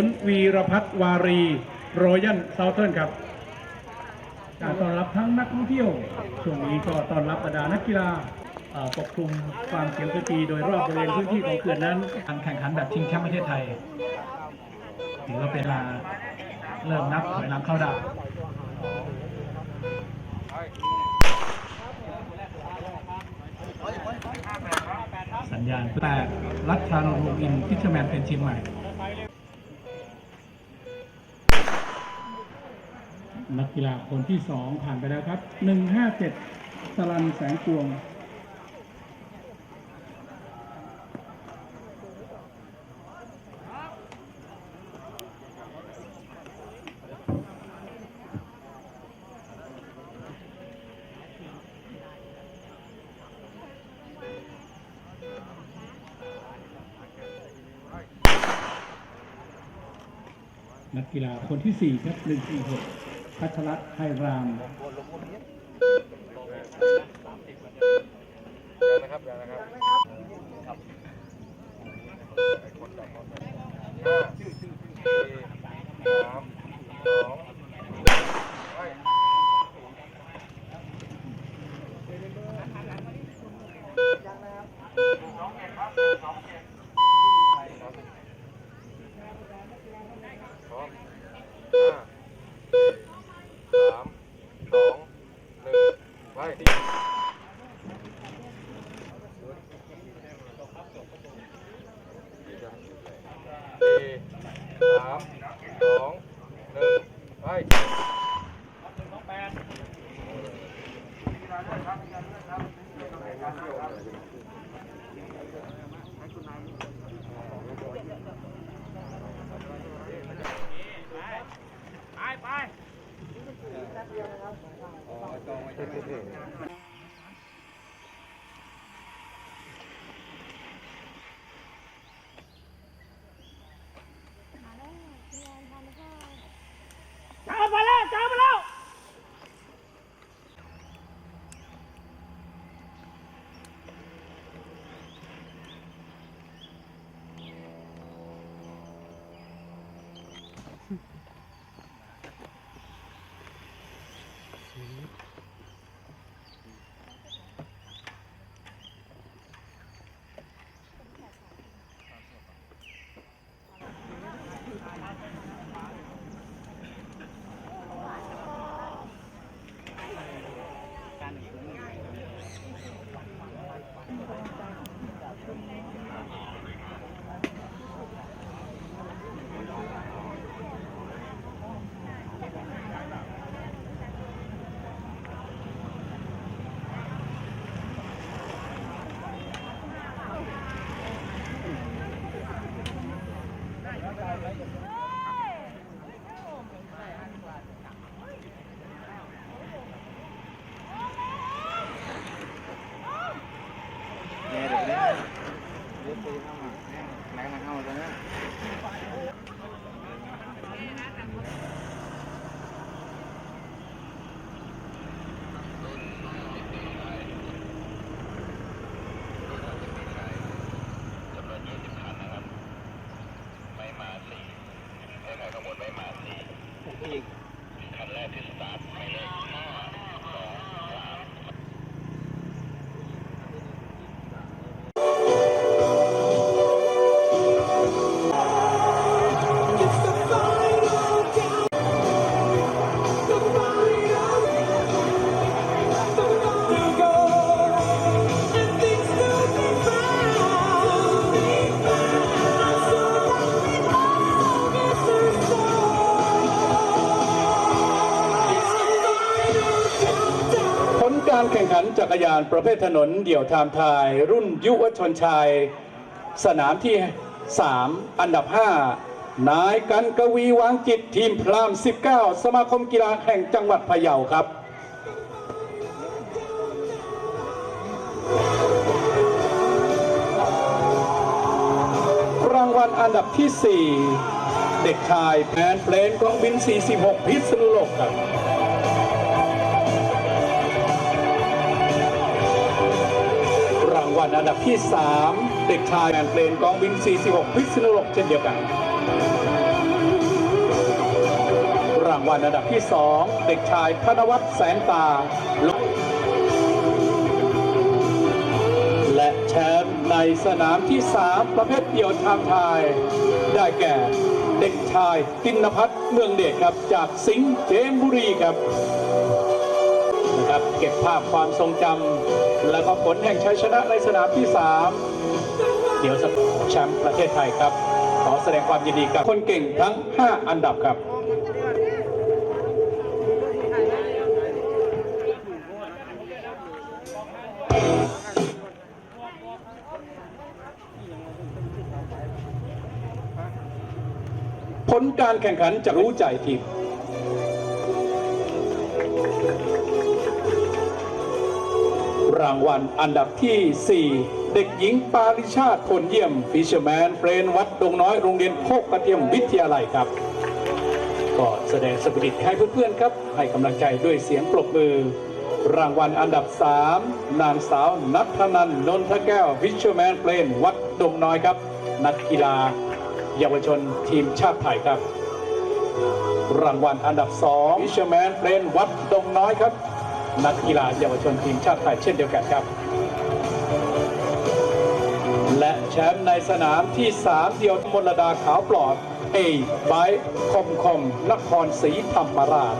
คุณวีรพัฒน์วารีโรยัลเซาเทิร์นครับการต้อนรับทั้งนักท่องเที่ยว ช่วงนี้ก็ต้อนรับบรรดานักกีฬาปกคลุมความเขียวขจีโดยรอบบริเวณพื้นที่ของเขื่อนนั้นการแข่งขันแบบชิงแชมป์ประเทศไทย ถือว่าเป็นเวลาเริ่มนับถอยหลังเข้าดาวสัญญาณแปดรัชชานนท์อินพิชแมนเป็นเชียงใหม่ นักกีฬาคนที่สองผ่านไปแล้วครับ 157สลันแสงกวงนักกีฬาคนที่4ครับ146 พัชรัตน์ไทยรามนะครับนะครับห้าสี่สามสองไปพร้อมห้าสี่สามสองหนึ่งไป สี่ สาม แข่งขันจักรยานประเภทถนนเดี่ยวไทม์ไทย รุ่นยุวชนชาย สนามที่ 3 อันดับ 5 นายกันกวีวางจิตทีมพราม 19 สมาคมกีฬาแห่งจังหวัดพะเยาครับรางวัลอันดับที่ 4 เด็กชายแมนเพลนกองบิน 46 พิษณุโลกครับ อันดับที่ 3 เด็กชายแมนเพลนกองบิน 46 พิษณุโลกเช่นเดียวกัน รางวัลอันดับที่ 2 เด็กชายธนวัฒน์แสงตาและแชมป์ในสนามที่ 3 ประเภทเดี่ยวชามชาย ได้แก่ เด็กชายตินพัฒน์เมืองเดชครับ จากสิงห์เจมบุรีครับ เก็บภาพความทรงจำและก็ผลแห่งชัยชนะในสนามที่ 3 เดี๋ยวแชมป์ประเทศไทยครับ ขอแสดงความยินดีกับคนเก่งทั้ง 5 อันดับครับผลการแข่งขันจะรู้ใจทีม รางวัลอันดับที่ 4 เด็กหญิงปาริชาติพลเยี่ยมฟิชเชอร์แมนเฟรนวัดดงน้อยโรงเรียนโคกกระเทียมวิทยาลัยครับ ก็แสดงสปิริตให้เพื่อนๆครับ ให้กำลังใจด้วยเสียงปรบมือ รางวัลอันดับ 3 นางสาวนัทธนันนนทแก้วฟิชเชอร์แมนเฟรนวัดดงน้อยครับ นักกีฬา เยาวชนทีมชาติไทยครับ รางวัลอันดับ2ฟิชเชอร์แมนเฟรนวัดดงน้อยครับ นักกีฬาเยาวชนทีมชาติไทยเช่นเดียวกันครับ และแชมป์ในสนามที่ 3 เดียวมลดาขาวปลอด เอไบคอมคอมนครศรีธรรมราช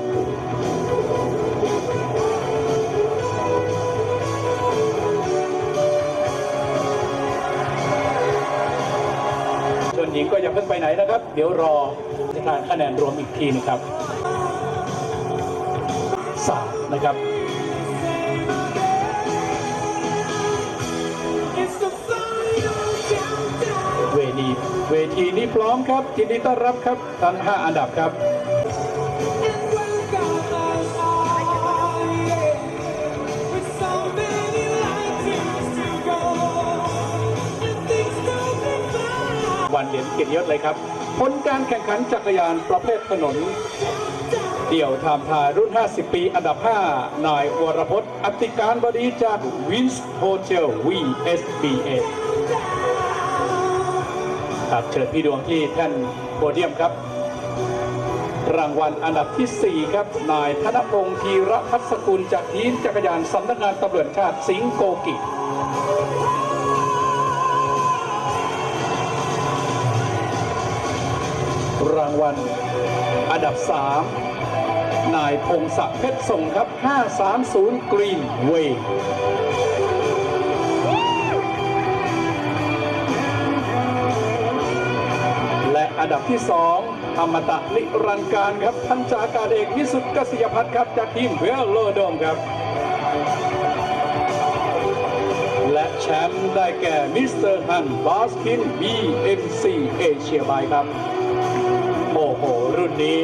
ส่วนหญิงก็ย่าเพิ่งไปไหนนะครับ เดี๋ยวรอจะทานคะแนนรวมอีกทีนึงครับสามนะครับ เวทีนี้พร้อมครับยินดีต้อนรับครับทั้ง5อันดับครับวันเหรียญเกียรติยศเลยครับ ผลการแข่งขันจักรยานประเภทถนน เดี่ยวไทม์ทายรุ่น 50 ปี อันดับ 5 นายวรพจน์ อติการบดีจากวินส์โฮเทล VSBA ครับเชิญพี่ดวงที่แท่นโพเดียมครับ รางวัลอันดับที่ 4 ครับ นายธนพงศ์ธีรพัฒกุลจากทีมจักรยานสำนักงานตำรวจชาติสิงโกกิรางวัลอันดับ 3 นายพงศักดิ์เพชรส่งครับ 530ก ดับที่ 2 ธรรมตะนิรันการครับพันจากาเอกวิสุทธิ์กษิยพัฒน์ครับจากทีมเวลโลโดมครับ และแชมป์ได้แก่มิสเตอร์ฮันบาสคิน BMC เอเชียบายครับ โอ้โห รุ่นนี้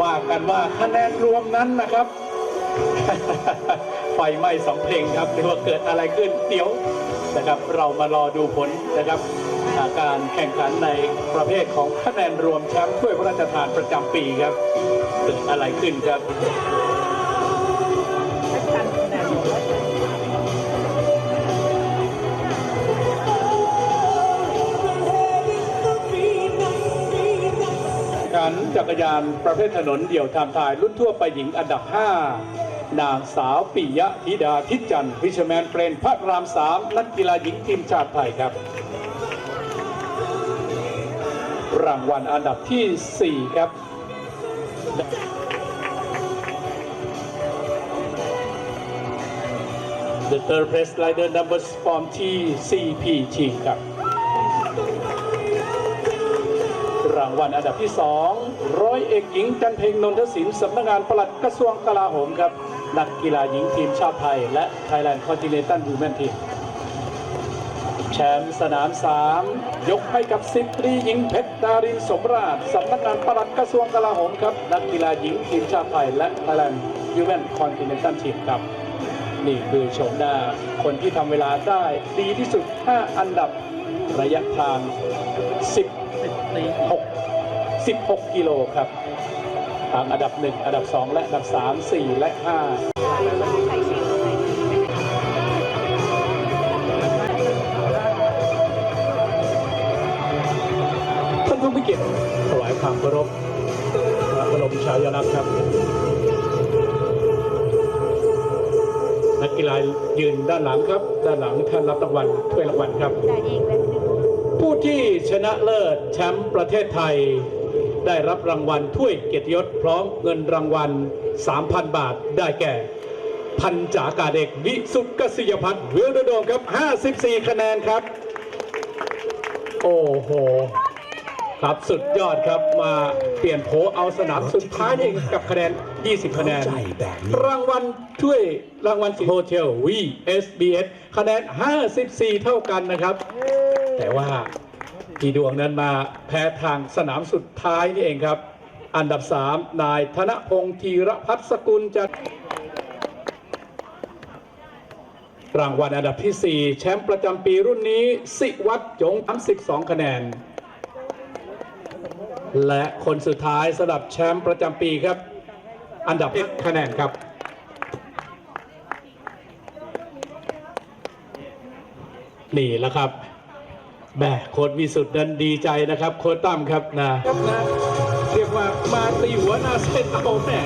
ว่ากันว่าคะแนนรวมนั้นนะครับ ไฟไหม้สองเพลงครับไม่ว่าเกิดอะไรขึ้นเดี๋ยวนะครับเรามารอดูผลนะครับาการแข่งขันในประเภทของคะแนนรวมแชมป์ถ้วยพระราชทานประจำปีครับเกิดอะไรขึ้นครับการจักรยานประเภทถนนเดี่ยวไทม์ทายรุ่นทั่วไปหญิงอันดับ 5 นางสาวปิยะธิดาทิจันทร์วิชแมนเฟรนพระรามสามนักกีฬาหญิงทีมชาติไทยครับ รางวัลอันดับที่ 4 ครับ The third place rider number from TCP team ครับ รางวัลอันดับที่ 2 ร้อยเอกหญิงจันเพ็งนนทศิลป์สำนักงานปลัดกระทรวงกลาโหมครับ นักกีฬาหญิงทีมชาติไทย และ Thailand Continental Women Team แชมป์สนาม 3 ยกให้กับสิบตรีหญิงเพชรดารินสมราชสำนักงานปลัดกระทรวงกลาโหมครับ นักกีฬาหญิงทีมชาติไทยและ Thailand Women Continental Team ครับ นี่คือโฉมหน้าคนที่ทำเวลาได้ดีที่สุด 5 อันดับระยะทาง 16 16 กิโลครับทางอันดับ 1 อันดับ 2 และอันดับ 3 4 และ 5 ความเคารพพระบรมฉฉายาลักษณ์ครับ นักกีฬายืนด้านหลังครับ ด้านหลังท่านรับรางวัลถ้วยรางวัลครับ ผู้ที่ชนะเลิศแชมป์ประเทศไทย ได้รับรางวัลถ้วยเกียรติยศพร้อมเงินรางวัล 3,000 บาทได้แก่ พันจากาเด็กวิสุทธิ์กษิยพัฒน์เวลเดอร์โดมครับ 54 คะแนนครับ โอ้โห ครับสุดยอดครับมาเปลี่ยนโผเอาสนามสุดท้ายนี่กับคะแนน 20 คะแนน รางวัลถ้วยรางวัลสิโฮเทล VSBS คะแนน 54 เท่ากันนะครับ แต่ว่าพี่ดวงนั้นมาแพ้ทางสนามสุดท้ายนี่เองครับ อันดับ 3 นายธนพงศ์ธีรพัฒน์สกุลจากรางวัลอันดับที่ 4 แชมป์ประจำปีรุ่นนี้ สิวัตรจง32 คะแนน และคนสุดท้ายสำหรับแชมป์ประจำปีครับ อันดับคะแนนครับนี่แหละครับแม่โค้ดวิสุทธ์นั้นดีใจนะครับ โค้ดตั้มครับนะครับนะเรียกว่ามาตีหัวหน้าเส้นเอาแม่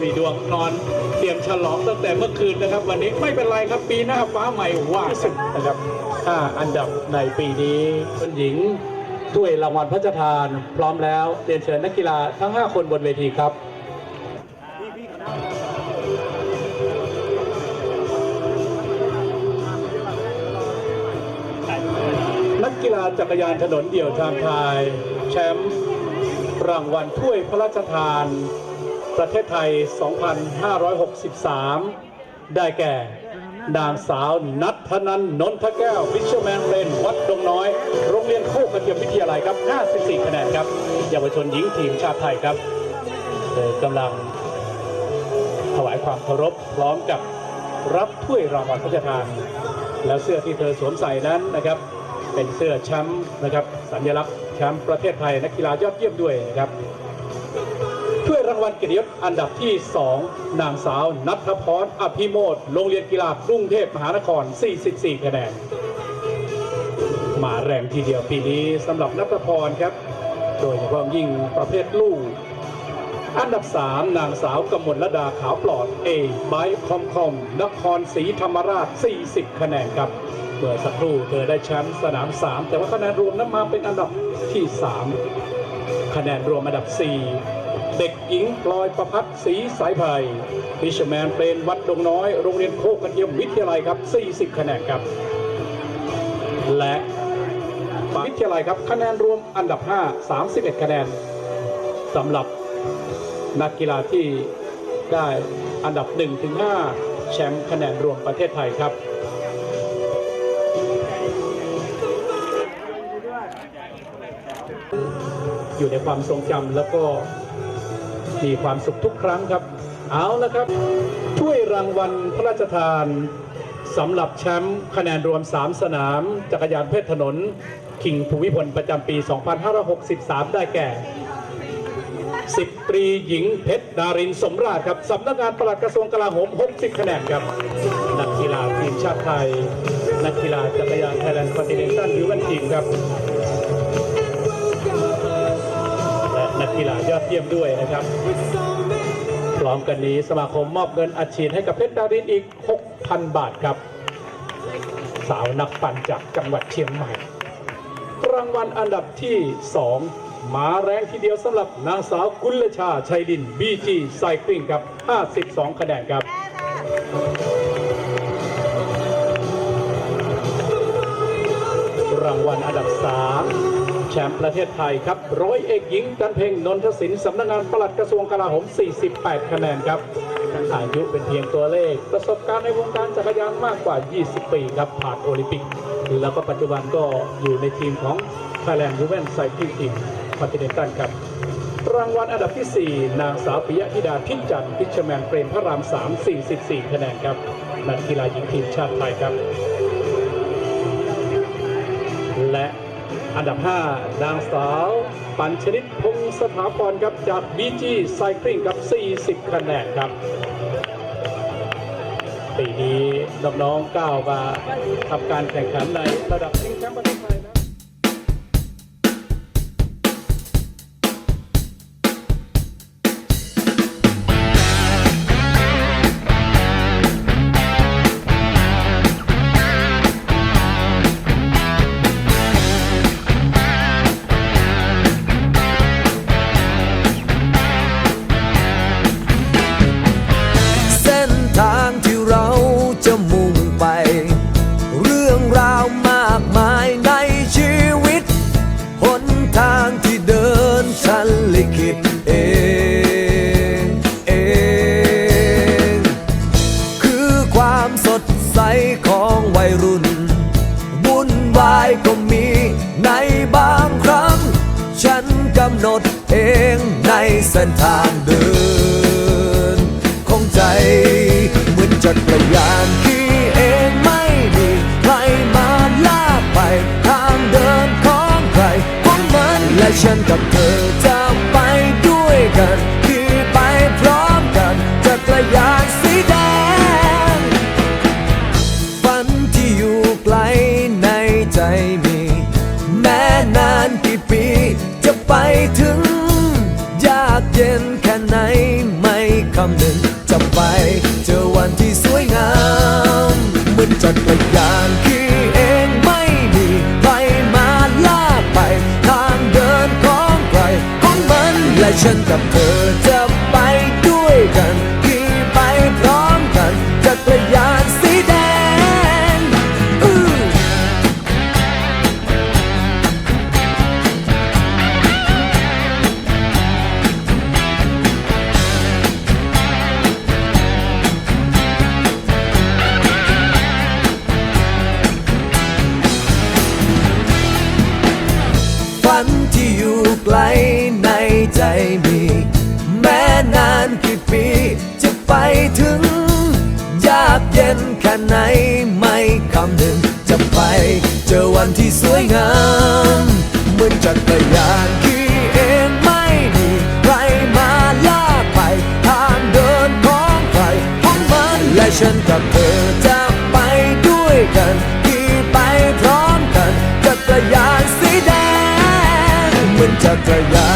วีดวงนอนเตรียมฉลองตั้งแต่เมื่อคืนนะครับ วันนี้ไม่เป็นไรครับปีหน้าฟ้าใหม่ว่ากันนะครับห้าอันดับในปีนี้คนหญิง ถ้วยรางวัลพระราชทาน พร้อมแล้วเรียนเชิญนักกีฬาทั้ง 5 คนบนเวทีครับนักกีฬาจักรยานถนนเดี่ยวทางไทยแชมป์รางวัลถ้วยพระราชทาน ประเทศไทย 2563 ได้แก่ นางสาวนัทนันนนทแก้ววิชแมนเป็นวัดดงน้อย โรงเรียนโคกกระเทียมวิทยาลัยครับ 54 คะแนนครับเยาวชนหญิงทีมชาติไทยครับเธอกำลังถวายความเคารพพร้อมกับรับถ้วยรางวัลพระราชทาน แล้วเสื้อที่เธอสวมใส่นั้นนะครับ เป็นเสื้อแชมป์นะครับสัญลักษณ์แชมป์ประเทศไทยนักกีฬายอดเยี่ยมด้วยนะครับ วยรางวัลเกียรติยศอันดับที่ 2 นางสาวนัทพรอภิโมทโรงเรียนกีฬากรุงเทพมหานคร 44 คะแนน มาแรงทีเดียวปีนี้สำหรับนัทพรครับ โดยเฉพาะยิ่งประเภทลูก อันดับ 3 นางสาวกมลดาขาวปลอด A ไบคอมคอมนครศรีธรรมราช 40 คะแนนครับเมื่อสักครู่เธอได้แชมป์สนาม 3 แต่ว่าคะแนนรวมนั้นมาเป็นอันดับที่ 3 คะแนนรวมอันดับ 4 เด็กหญิงพลอยประพัฒน์ศรีสายไผ่ฟิชแมนเป็นวัดดงน้อย โรงเรียนโคกกระเทียมวิทยาลัยครับ 40 คะแนนครับ และวิทยาลัยครับคะแนนรวมอันดับ 5 31 คะแนนสำหรับนักกีฬาที่ได้อันดับ1ถึง5แชมป์คะแนนรวมประเทศไทยครับอยู่ในความทรงจำแล้วก็ มีความสุขทุกครั้งครับ เอาละครับถ้วยรางวัลพระราชทานสำหรับแชมป์คะแนนรวม 3 สนาม จักรยานเพศถนนคิงภูมิพลประจำปี 2563 ได้แก่สิบตรีหญิงเพชรดารินสมราชครับสำนักงานปลัดกระทรวงกลาโหม 60 คะแนนครับ นักกีฬาทีมชาติไทย นักกีฬาจักรยานไทยแลนด์คอนติเนนตัลยูวันทีมครับ กีฬายอดเยี่ยมด้วยนะครับ พร้อมกันนี้สมาคมมอบเงินอัดฉีดให้กับเพชรดารินอีก 6,000 บาทครับ สาวนักปั่นจากจังหวัดเชียงใหม่ รางวัลอันดับที่ 2 มาแรงทีเดียวสำหรับนางสาวกุลชาชัยดิน BG ไซคลิงครับ 52 คะแนนครับรางวัลอันดับ 3 แชมป์ประเทศไทยครับร้อยเอกหญิงกันเพ็งนนทศิลป์สำนักงานปลัดกระทรวงกลาโหม 48 คะแนนครับอายุเป็นเพียงตัวเลข ประสบการณ์ในวงการจักรยานมากกว่า 20 ปีครับผ่านโอลิมปิก แล้วก็ปัจจุบันก็อยู่ในทีมของ Thailand Women Cycling Team Continental ครับรางวัลอันดับที่ 4 นางสาวปิยะธิดาพิจันทร์พิชแมนเปรมพระราม 3 44 คะแนนครับนักกีฬาหญิงทีมชาติไทยครับ และ อันดับ 5 นางสาว ปัญชนิดพงศ์สถาพรครับจาก BG Cycling ครับ 40 คะแนนครับปีนี้น้องๆก้าวมาทำการแข่งขันในระดับชิงแชมป์ประเทศไทยำหนดเองในเส้นทางเดิน ของใจ เหมือนจักรยานที่เองไม่มีใครมาลากไป ทางเดินของใครของมันและฉันกับเธอ Legend the Pearl. ฉันกับเธอจะไปด้วยกันที่ไปพร้อมกันจักรยานสีแดงเหมือนจักรยาน